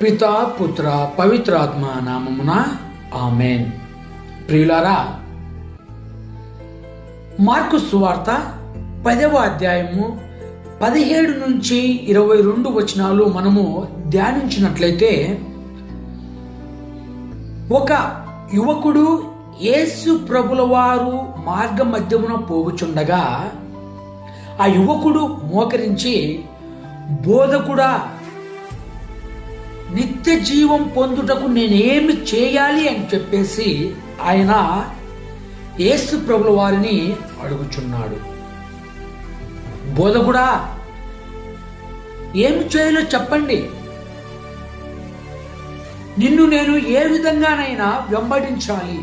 పితా పుత్ర పవిత్రాత్మ నామమున ఆమెన్. ప్రియులారా మార్కు సువార్త పదవ అధ్యాయము పదిహేడు నుంచి ఇరవై రెండు వచనాలు మనము ధ్యానించినట్లయితే ఒక యువకుడు యేసు ప్రభుల వారు మార్గ మధ్యమున పోగుచుండగా ఆ యువకుడు మోకరించి బోధకుడా నిత్య జీవం పొందుటకు నేనేమి చేయాలి అని చెప్పేసి ఆయన యేసు ప్రభుల వారిని అడుగుచున్నాడు. బోధకుడా ఏమి చేయాలో చెప్పండి. నిన్ను నేను ఏ విధంగానైనా వెంబడించాలి.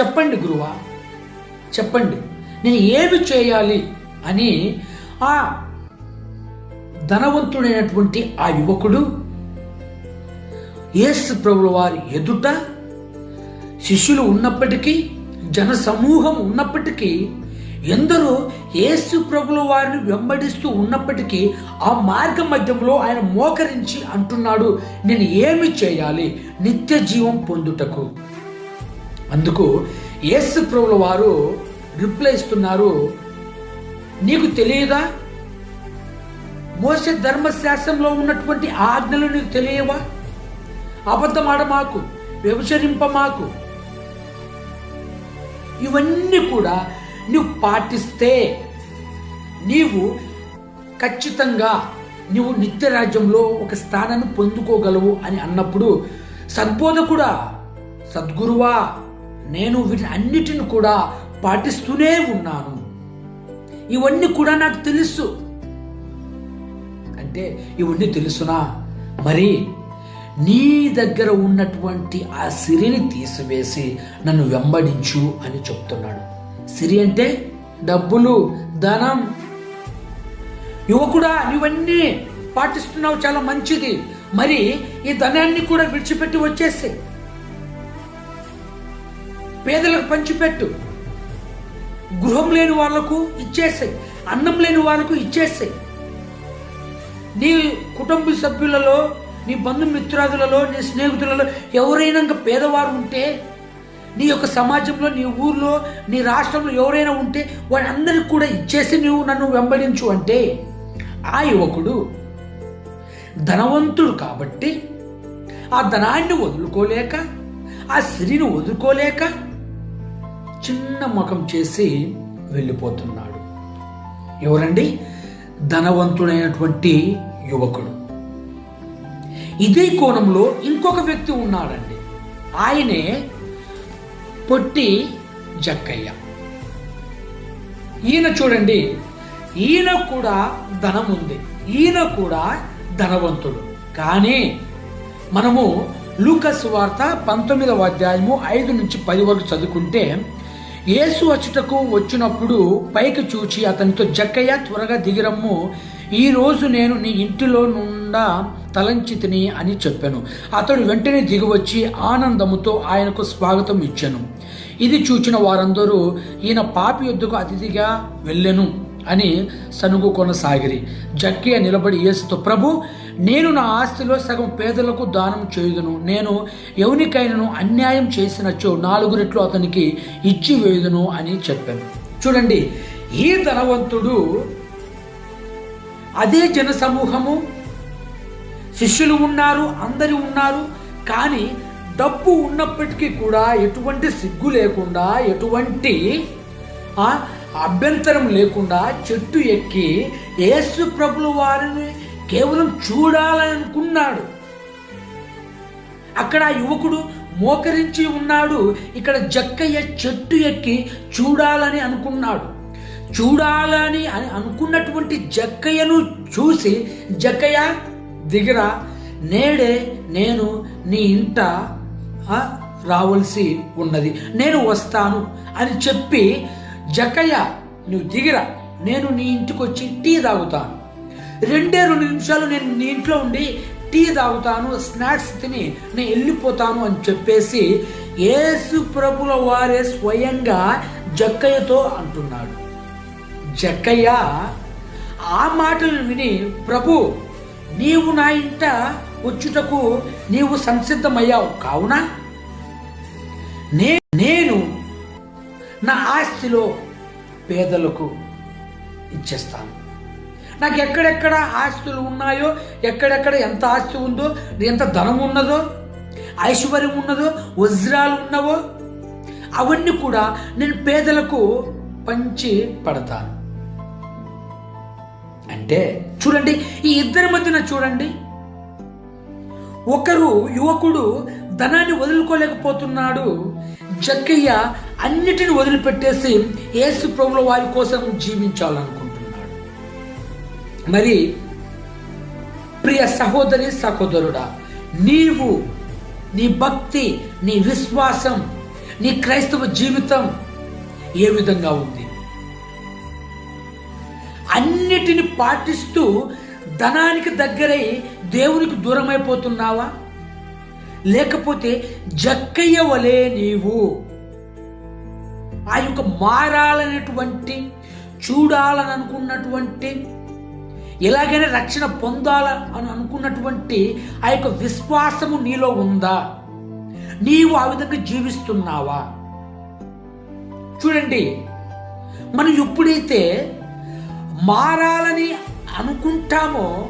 చెప్పండి గురువా చెప్పండి. నేను ఏమి చేయాలి అని ఆ ధనవంతుడైనటువంటి ఆ యువకుడు యేసు ప్రభుల వారి ఎదుట శిష్యులు ఉన్నప్పటికీ జన సమూహం ఉన్నప్పటికీ ఎందరో యేసు ప్రభుల వారిని వెంబడిస్తూ ఉన్నప్పటికీ ఆ మార్గ మధ్యంలో ఆయన మోకరించి అంటున్నాడు నేను ఏమి చేయాలి? నిత్య జీవం పొందుటకు. అందుకు యేసు ప్రభుల వారు రిప్లై ఇస్తున్నారు నీకు తెలియదా? మోసే ధర్మశాస్త్రంలో ఉన్నటువంటి ఆజ్ఞలు నీకు తెలియవా? అబద్ధమాడ మాకు వ్యభిచరింప మాకు ఇవన్నీ కూడా నువ్వు పాటిస్తే నీవు ఖచ్చితంగా నువ్వు నిత్య రాజ్యంలో ఒక స్థానాన్ని పొందుకోగలవు అని అన్నప్పుడు సద్బోధకుడా సద్గురువా నేను వీటిని అన్నిటిని కూడా పాటిస్తూనే ఉన్నాను. ఇవన్నీ కూడా నాకు తెలుసు. అంటే ఇవన్నీ తెలుసునా? మరి నీ దగ్గర ఉన్నటువంటి ఆ సిరిని తీసివేసి నన్ను వెంబడించు అని చెప్తున్నాడు. సిరి అంటే డబ్బులు ధనం. యువకుడా నువ్వన్నీ పాటిస్తున్నావు చాలా మంచిది. మరి ఈ ధనాన్ని కూడా విడిచిపెట్టి వచ్చేసి పేదలకు పంచిపెట్టు. గృహం లేని వాళ్ళకు ఇచ్చేసాయి అన్నం లేని వాళ్ళకు ఇచ్చేసాయి నీ కుటుంబ సభ్యులలో నీ బంధుమిత్రాదులలో నీ స్నేహితులలో ఎవరైనా ఇంకా పేదవారు ఉంటే నీ యొక్క సమాజంలో నీ ఊర్లో నీ రాష్ట్రంలో ఎవరైనా ఉంటే వాళ్ళందరికీ కూడా ఇచ్చేసి నువ్వు నన్ను వెంబడించు అంటే ఆ యువకుడు ధనవంతుడు కాబట్టి ఆ ధనాన్ని వదులుకోలేక ఆ స్త్రీని వదులుకోలేక చిన్న ముఖం చేసి వెళ్ళిపోతున్నాడు. ఎవరండి? ధనవంతుడైనటువంటి యువకుడు. ఇదే కోణంలో ఇంకొక వ్యక్తి ఉన్నాడండి. ఆయనే పొట్టి జక్కయ్య. ఈయన చూడండి ఈయన కూడా ధనం ఉంది ఈయన కూడా ధనవంతుడు. కానీ మనము లూకస్ వార్త పంతొమ్మిదవ అధ్యాయము ఐదు నుంచి పది వరకు చదువుకుంటే యేసు అచ్చుటకు వచ్చినప్పుడు పైకి చూచి అతనితో జక్కయ్య త్వరగా దిగిరమ్ము. ఈ రోజు నేను నీ ఇంటిలో నుండా తలంచితిని అని చెప్పాను. అతడు వెంటనే దిగివచ్చి ఆనందముతో ఆయనకు స్వాగతం ఇచ్చాను. ఇది చూచిన వారందరూ ఈయన పాపి యుద్ధకు అతిథిగా వెళ్ళెను అని సనుగు కొనసాగిరి. జక్కియ నిలబడి యేసుతో ప్రభు నేను నా ఆస్తిలో సగం పేదలకు దానం చేయుదును. నేను ఎవరికైనాను అన్యాయం చేసినచో నాలుగు రెట్లు అతనికి ఇచ్చి వేయుదును అని చెప్పాను. చూడండి ఈ ధనవంతుడు అదే జన సమూహము శిష్యులు ఉన్నారు అందరి ఉన్నారు కానీ డబ్బు ఉన్నప్పటికీ కూడా ఎటువంటి సిగ్గు లేకుండా ఎటువంటి అభ్యంతరం లేకుండా చెట్టు ఎక్కి యేసు ప్రభుల వారిని కేవలం చూడాలని అనుకున్నాడు అక్కడ యువకుడు మోకరించి ఉన్నాడు. ఇక్కడ జక్కయ్య చెట్టు ఎక్కి చూడాలని అనుకున్నాడు. చూడాలని అని అనుకున్నటువంటి జక్కయ్యను చూసి జక్కయ్య దిగిరా. నేడే నేను నీ ఇంట రావాల్సి ఉన్నది. నేను వస్తాను అని చెప్పి జక్కయ్య నువ్వు దిగిరా. నేను నీ ఇంటికి వచ్చి టీ తాగుతాను. రెండే రెండు నిమిషాలు నేను నీ ఇంట్లో ఉండి టీ తాగుతాను స్నాక్స్ తిని నేను వెళ్ళిపోతాను అని చెప్పేసి యేసు ప్రభుల వారే స్వయంగా జక్కయ్యతో అంటున్నాడు. జక్కయ్య ఆ మాటలు విని ప్రభు నీవు నా ఇంట వచ్చుటకు నీవు సంసిద్ధమయ్యావు కావున? నే నేను నా ఆస్తిలో పేదలకు ఇచ్చేస్తాను. నాకు ఎక్కడెక్కడ ఆస్తులు ఉన్నాయో ఎక్కడెక్కడ ఎంత ఆస్తి ఉందో ఎంత ధనం ఉన్నదో ఐశ్వర్యం ఉన్నదో వజ్రాలు ఉన్నవో అవన్నీ కూడా నేను పేదలకు పంచి పడతాను. అంటే చూడండి ఈ ఇద్దరి మధ్యన చూడండి. ఒకరు యువకుడు ధనాన్ని వదులుకోలేకపోతున్నాడు. జక్కయ్య అన్నిటిని వదిలిపెట్టేసి యేసు ప్రభుల వారి కోసం జీవించాలను మరి ప్రియ సహోదరి సహోదరుడా నీవు నీ భక్తి నీ విశ్వాసం నీ క్రైస్తవ జీవితం ఏ విధంగా ఉంది? అన్నిటిని పాటిస్తూ ధనానికి దగ్గరై దేవునికి దూరమైపోతున్నావా? లేకపోతే జక్కయ్య వలే నీవు ఆ యొక్క మారాలనేటువంటి చూడాలని అనుకున్నటువంటి ఎలాగైనా రక్షణ పొందాల అని అనుకున్నటువంటి ఆ యొక్క విశ్వాసము నీలో ఉందా? నీవు ఆ విధంగా జీవిస్తున్నావా? చూడండి మనం ఎప్పుడైతే మారాలని అనుకుంటామో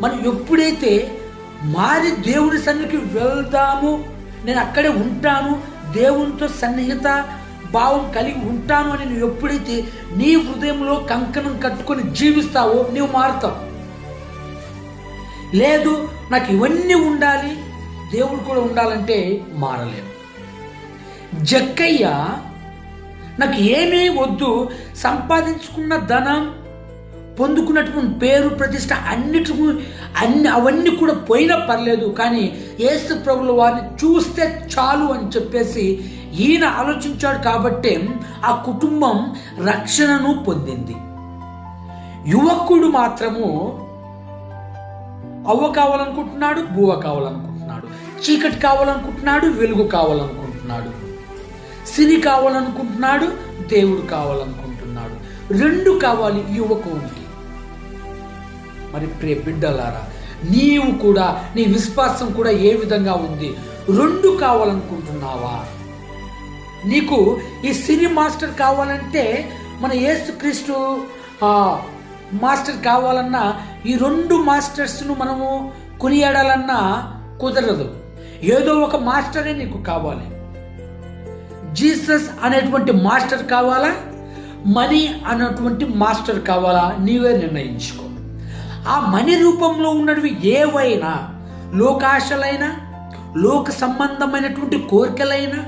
మనం ఎప్పుడైతే మారి దేవుడి సన్నిధికి వెళ్దాము నేను అక్కడే ఉంటాను దేవునితో సన్నిహిత భావం కలిగి ఉంటాను అని నువ్వు ఎప్పుడైతే నీ హృదయంలో కంకణం కట్టుకొని జీవిస్తావో నీవు మారుతావు. లేదు నాకు ఇవన్నీ ఉండాలి దేవుడు కూడా ఉండాలంటే మారలేవు జక్కయ్య నాకు ఏమీ వద్దు సంపాదించుకున్న ధనం పొందుకున్నటువంటి పేరు ప్రతిష్ట అన్నిటి అన్ని అవన్నీ కూడా పోయినా పర్లేదు కానీ ఏసు ప్రభుల వారిని చూస్తే చాలు అని చెప్పేసి ఈయన ఆలోచించాడు కాబట్టే ఆ కుటుంబం రక్షణను పొందింది. యువకుడు మాత్రము అవ్వ కావాలనుకుంటున్నాడు బువ్వ కావాలనుకుంటున్నాడు చీకటి కావాలనుకుంటున్నాడు వెలుగు కావాలనుకుంటున్నాడు సిరి కావాలనుకుంటున్నాడు దేవుడు కావాలనుకుంటున్నాడు. రెండు కావాలి యువకునికి. మరి ప్రియ బిడ్డలారా నీవు కూడా నీ విశ్వాసం కూడా ఏ విధంగా ఉంది? రెండు కావాలనుకుంటున్నావా? నీకు ఈ సిరి మాస్టర్ కావాలంటే మన యేసుక్రీస్తు మాస్టర్ కావాలన్నా ఈ రెండు మాస్టర్స్ను మనము కొనియాడాలన్నా కుదరదు. ఏదో ఒక మాస్టరే నీకు కావాలి. జీసస్ అనేటువంటి మాస్టర్ కావాలా? మనీ అన్నటువంటి మాస్టర్ కావాలా? నీవే నిర్ణయించుకో. ఆ మనీ రూపంలో ఉన్నవి ఏవైనా లోకాశలైనా లోక సంబంధమైనటువంటి కోరికలైనా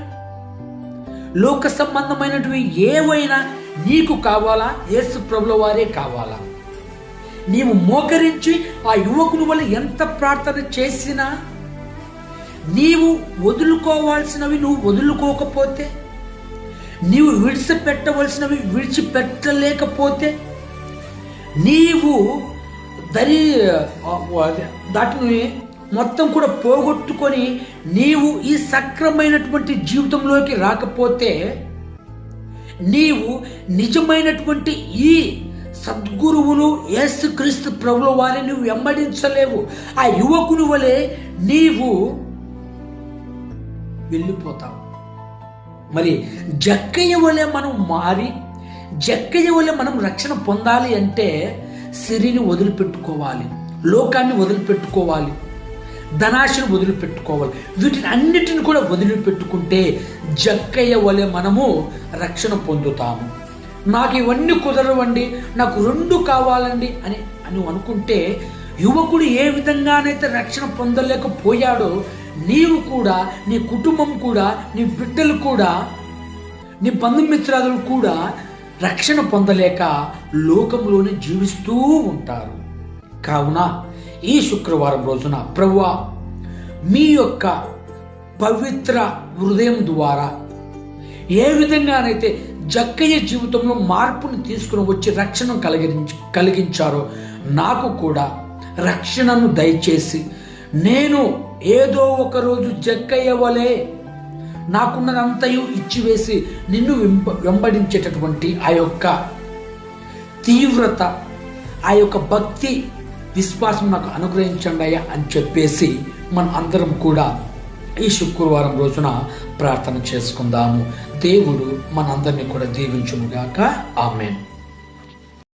లోక సంబంధమైనటువంటి ఏవైనా నీకు కావాలా? యేసు ప్రభుల వారే కావాలా? నీవు మోకరించి ఆ యువకుని వల్ల ఎంత ప్రార్థన చేసినా నీవు వదులుకోవాల్సినవి నువ్వు వదులుకోకపోతే నీవు విడిచిపెట్టవలసినవి విడిచిపెట్టలేకపోతే నీవు దరి దాటిని మొత్తం కూడా పోగొట్టుకొని నీవు ఈ సక్రమైనటువంటి జీవితంలోకి రాకపోతే నీవు నిజమైనటువంటి ఈ సద్గురువులు యేసుక్రీస్తు ప్రభుల వారిని నువ్వు వెంబడించలేవు. ఆ యువకుని వలె నీవు వెళ్ళిపోతావు. మరి జక్కయ్య వలె మనం మారి జక్కయ్య వలె మనం రక్షణ పొందాలి అంటే సిరిని వదిలిపెట్టుకోవాలి లోకాన్ని వదిలిపెట్టుకోవాలి. ధనాశను వదిలిపెట్టుకోవాలి. వీటిని అన్నిటిని కూడా వదిలిపెట్టుకుంటే జక్కయ్య వలె మనము రక్షణ పొందుతాము. నాకు ఇవన్నీ కుదరవండి నాకు రెండు కావాలండి అని అని అనుకుంటే యువకుడు ఏ విధంగానైతే రక్షణ పొందలేకపోయాడో నీవు కూడా నీ కుటుంబం కూడా నీ బిడ్డలు కూడా నీ బంధుమిత్రాదులు కూడా రక్షణ పొందలేక లోకంలోనే జీవిస్తూ ఉంటారు. కావున ఈ శుక్రవారం రోజున ప్రభువా మీ యొక్క పవిత్ర హృదయం ద్వారా ఏ విధంగానైతే జక్కయ్య జీవితంలో మార్పును తీసుకుని వచ్చి రక్షణ కలిగి కలిగించారో నాకు కూడా రక్షణను దయచేసి నేను ఏదో ఒక రోజు జక్కయ్య వలె నాకున్నదంతయు ఇచ్చివేసి నిన్ను వెంబ వెంబడించేటటువంటి ఆ యొక్క తీవ్రత ఆ యొక్క భక్తి విశ్వాసం నాకు అనుగ్రహించండి అయ్యా అని చెప్పేసి మన అందరం కూడా ఈ శుక్రవారం రోజున ప్రార్థన చేసుకుందాము. దేవుడు మనందరినీ కూడా దీవించుముగాక ఆమెన్.